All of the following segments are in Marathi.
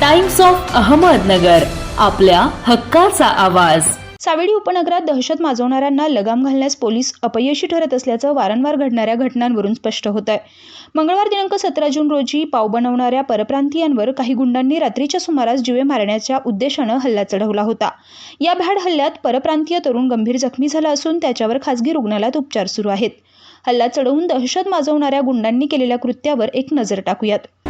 टाइम्स ऑफ अहमदनगर आपल्या हक्काचा आवाज. सावेडी उपनगरात दहशत माजवणाऱ्यांना लगाम घालण्यास पोलीस अपयशी ठरत असल्याचं वारंवार घडणाऱ्या घटनांवरून स्पष्ट होत आहे मंगळवार दिनांक सतरा जून रोजी पाव बनवणाऱ्या परप्रांतीयांवर काही गुंडांनी रात्रीच्या सुमारास जीवे मारण्याच्या उद्देशानं हल्ला चढवला होता. या भ्याड हल्ल्यात परप्रांतीय तरुण गंभीर जखमी झाला असून त्याच्यावर खासगी रुग्णालयात उपचार सुरू आहेत. हल्ला चढवून दहशत माजवणाऱ्या गुंडांनी केलेल्या कृत्यावर एक नजर टाकूयात.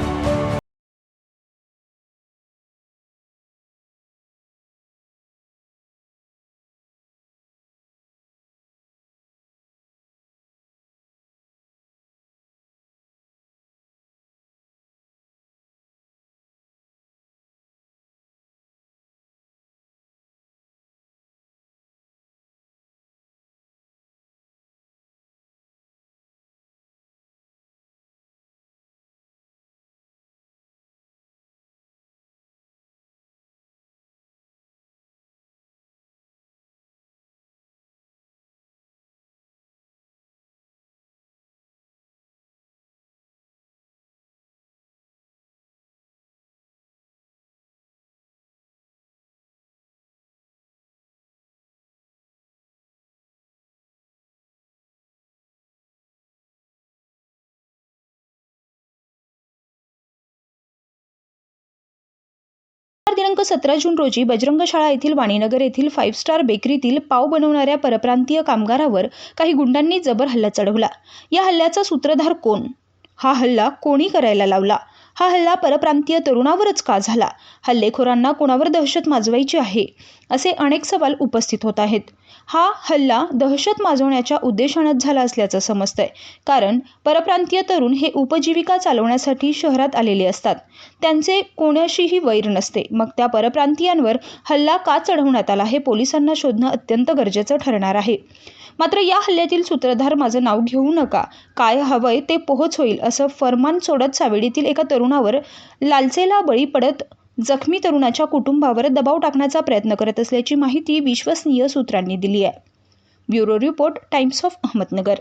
दिनांक सतरा जून रोजी बजरंग शाळा येथील वाणीनगर येथील फाईव्ह स्टार बेकरीतील पाव बनवणाऱ्या परप्रांतीय कामगारावर काही गुंडांनी जबर हल्ला चढवला. या हल्ल्याचा सूत्रधार कोण? हा हल्ला कोणी करायला लावला? हा हल्ला परप्रांतीय तरुणावरच का झाला? हल्लेखोरांना कोणावर दहशत माजवायची आहे? असे अनेक सवाल उपस्थित होत आहेत. हा हल्ला दहशत माजवण्याच्या उद्देशानंच झाला असल्याचं समजतंय. कारण परप्रांतीय तरुण हे उपजीविका चालवण्यासाठी शहरात आलेले असतात. त्यांचे कोणाशीही वैर नसते. मग त्या परप्रांतीयांवर हल्ला का चढवण्यात आला हे पोलिसांना शोधणं अत्यंत गरजेचं ठरणार आहे. मात्र या हल्ल्यातील सूत्रधार माझं नाव घेऊ नका. काय हवंय ते पोहोच होईल असं फरमान सोडत सावेडीतील एका तरुण तरुणावर लालसेला बळी पडत जखमी तरुणाच्या कुटुंबावर दबाव टाकण्याचा प्रयत्न करत असल्याची माहिती विश्वसनीय सूत्रांनी दिली आहे. Bureau report Times of Ahmednagar.